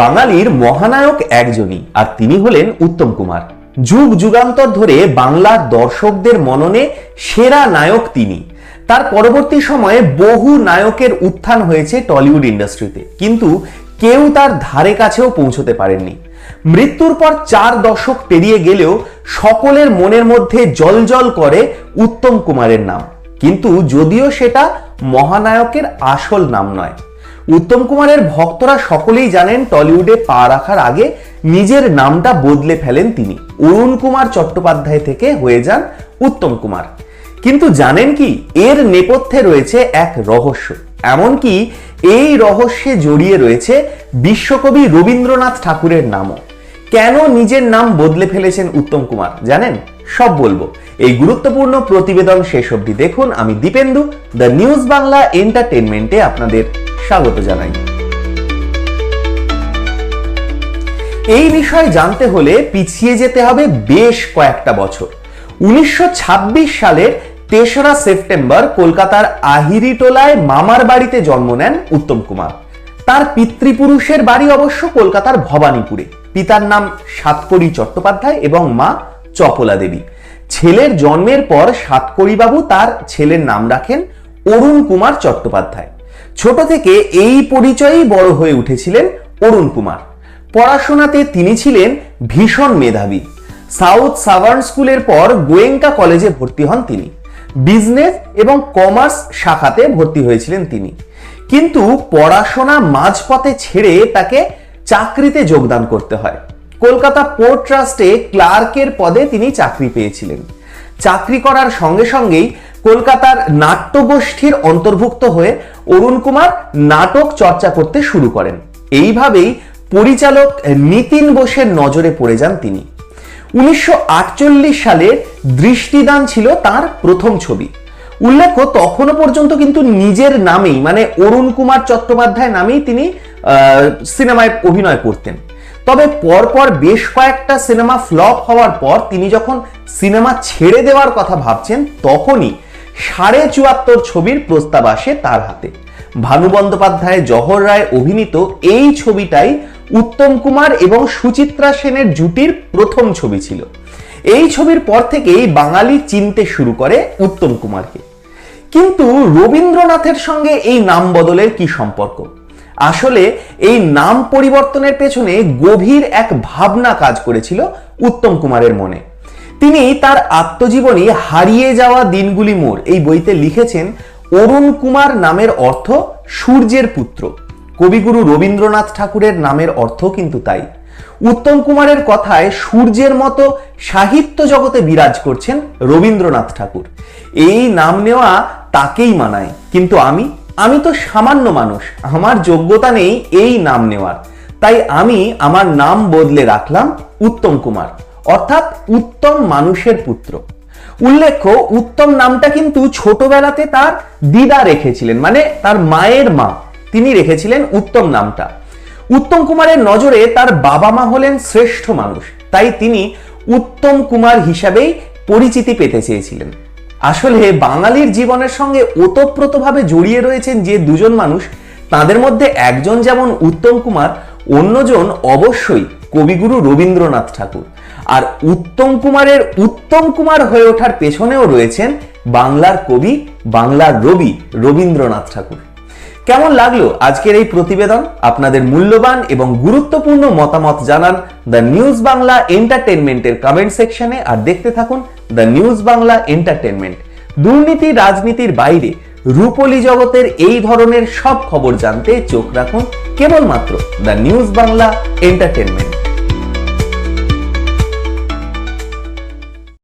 বাঙালির মহানায়ক একজনই, আর তিনি হলেন উত্তম কুমার। যুগ যুগান্তর ধরে বাংলার দর্শকদের মননে সেরা নায়ক তিনি। তার পরবর্তী সময়ে বহু নায়কের উত্থান হয়েছে টলিউড ইন্ডাস্ট্রিতে, কিন্তু কেউ তার ধারে কাছেও পৌঁছতে পারেননি। মৃত্যুর পর চার দশক পেরিয়ে গেলেও সকলের মনের মধ্যে জলজল করে উত্তম কুমারের নাম। কিন্তু যদিও সেটা মহানায়কের আসল নাম নয় উত্তম কুমারের ভক্তরা সকলেই জানেন টলিউডে পা রাখার আগে নিজের নামটা বদলে ফেলেন তিনি। অরুণ কুমার চট্টোপাধ্যায় থেকে হয়ে যান উত্তম কুমার। কিন্তু জানেন কি, এর নেপথ্যে রয়েছে এক রহস্য। এমনকি এই রহস্যে জড়িয়ে রয়েছে বিশ্বকবি রবীন্দ্রনাথ ঠাকুরের নামও। কেন নিজের নাম বদলে ফেলেছেন উত্তম কুমার, জানেন? সব বলব। এই গুরুত্বপূর্ণ প্রতিবেদন শেষ অবধি দেখুন। আমি দীপেন্দু, দ্য নিউজ বাংলা এন্টারটেনমেন্টে আপনাদের স্বাগত জানাই। এই বিষয়ে জানতে হলে পিছিয়ে যেতে হবে বেশ কয়েকটা বছর। উনিশশো ছাব্বিশ সালের তেসরা সেপ্টেম্বর কলকাতার আহিরিটোলায় মামার বাড়িতে জন্ম নেন উত্তম কুমার। তার পিতৃপুরুষের বাড়ি অবশ্য কলকাতার ভবানীপুরে। পিতার নাম সাতকড়ি চট্টোপাধ্যায় এবং মা চপলা দেবী। ছেলের জন্মের পর সাতকড়িবাবু তার ছেলের নাম রাখেন অরুণ কুমার চট্টোপাধ্যায়। ছোট থেকে এই পরিচয়েই বড় হয়ে উঠেছিলেন অরুণ কুমার। পড়াশোনাতে তিনি ছিলেন ভীষণ মেধাবী। সাউথ সাভার্ন স্কুলের পর গোয়েঙ্কা কলেজে ভর্তি হন তিনি। বিজনেস এবং কমার্স শাখাতে ভর্তি হয়েছিলেন তিনি। কিন্তু পড়াশোনা মাঝপথে ছেড়ে তাকে চাকরিতে যোগদান করতে হয়। কলকাতা পোর্ট ট্রাস্টে ক্লার্কের পদে তিনি চাকরি পেয়েছিলেন। চাকরি করার সঙ্গে সঙ্গেই কলকাতার নাট্যগোষ্ঠীর অন্তর্ভুক্ত হয়ে অরুণ কুমার নাটক চর্চা করতে শুরু করেন। এইভাবেই পরিচালক নিতিন বোসের নজরে পড়ে যান তিনি। উনিশশো আটচল্লিশ সালে দৃষ্টিদান ছিল তার প্রথম ছবি। উল্লেখ্য, তখনও পর্যন্ত কিন্তু নিজের নামেই মানে অরুণ কুমার চট্টোপাধ্যায় নামেই তিনি সিনেমায় অভিনয় করতেন। তবে পরপর বেশ কয়েকটা সিনেমা ফ্লপ হওয়ার পর তিনি যখন সিনেমা ছেড়ে দেওয়ার কথা ভাবছেন, তখনই সাড়ে চুয়াত্তর ছবির প্রস্তাব আসে তার হাতে। ভানু বন্দ্যোপাধ্যায় জহর রায় অভিনীত এই ছবিটাই উত্তম কুমার এবং সুচিত্রা সেনের জুটির প্রথম ছবি ছিল। এই ছবির পর থেকেই বাঙালি চিনতে শুরু করে উত্তম কুমারকে। কিন্তু রবীন্দ্রনাথের সঙ্গে এই নাম বদলের কি সম্পর্ক? আসলে এই নাম পরিবর্তনের পেছনে গভীর এক ভাবনা কাজ করেছিল উত্তম কুমারের মনে। তিনি তার আত্মজীবনী হারিয়ে যাওয়া দিনগুলি মোর। এই বইতে লিখেছেন, অরুণ কুমার নামের অর্থ সূর্যের পুত্র। কবিগুরু রবীন্দ্রনাথ ঠাকুরের নামের অর্থ কিন্তু তাই। উত্তম কুমারের কথায় সূর্যের মতো সাহিত্য জগতে বিরাজ করছেন রবীন্দ্রনাথ ঠাকুর। এই নাম নেওয়া তাকেই মানায়। কিন্তু আমি আমি তো সামান্য মানুষ। আমার যোগ্যতা নেই এই নাম নেওয়ার। তাই আমি আমার নাম বদলে রাখলাম উত্তম কুমার। অর্থাৎ উত্তম মানুষের পুত্র। উল্লেখ্য, উত্তম নামটা কিন্তু ছোটবেলাতে তার দিদা রেখেছিলেন মানে তার মায়ের মা, তিনি রেখেছিলেন উত্তম নামটা। উত্তম কুমারের নজরে তার বাবা মা হলেন শ্রেষ্ঠ মানুষ, তাই তিনি উত্তম কুমার হিসাবেই পরিচিতি পেতে চেয়েছিলেন। আসলে বাঙালির জীবনের সঙ্গে ওতপ্রোতভাবে জড়িয়ে রয়েছেন যে দুজন মানুষ, তাদের মধ্যে একজন যেমন উত্তম কুমার, অন্যজন অবশ্যই কবিগুরু রবীন্দ্রনাথ ঠাকুর। আর উত্তম কুমারের উত্তম কুমার হয়ে ওঠার পেছনেও রয়েছেন বাংলার কবি, বাংলার রবি রবীন্দ্রনাথ ঠাকুর। কেমন লাগল আজকের এই প্রতিবেদন? আপনাদের মূল্যবান এবং গুরুত্বপূর্ণ মতামত জানান দ্য নিউজ বাংলা এন্টারটেনমেন্টের কমেন্ট সেকশনে আর দেখতে থাকুন দ্য নিউজ বাংলা এন্টারটেনমেন্ট দুর্নীতি, রাজনীতির বাইরে রূপলী জগতের এই ধরনের সব খবর জানতে চোখ রাখুন কেবলমাত্র দ্য নিউজ বাংলা এন্টারটেনমেন্ট